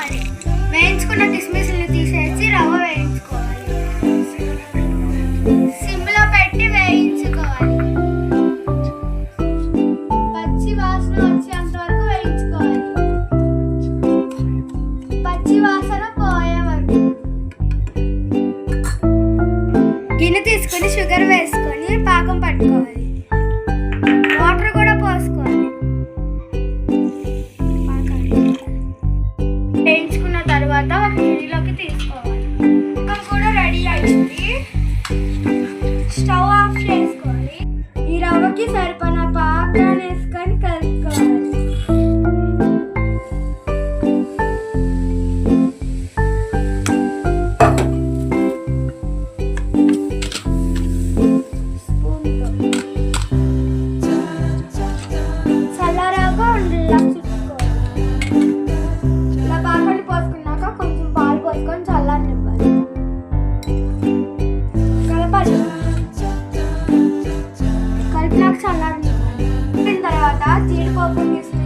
వేయించుకోవాలి. వేయించుకున్న కిస్మిస్ని తీసేసి రవ్వ వేయించుకోవాలి. సిమ్లో పెట్టి వేయించుకోవాలి. పచ్చి వాసన వచ్చేంత వరకు వేయించుకోవాలి. పచ్చి వాసన పోయే వరకు. గిన్నె తీసుకుని షుగర్ వే వేయించుకున్న తర్వాత ఒక గిన్నెలోకి తీసుకోవాలి. కుక్కర్ కూడా రెడీ అయింది. స్టవ్ ఆఫ్ చేసుకోవాలి. ఈ రవ్వకి సరిపడిన పాకాన్ని చల్లారిన తర్వాత జీడిపప్పు తీసుకుని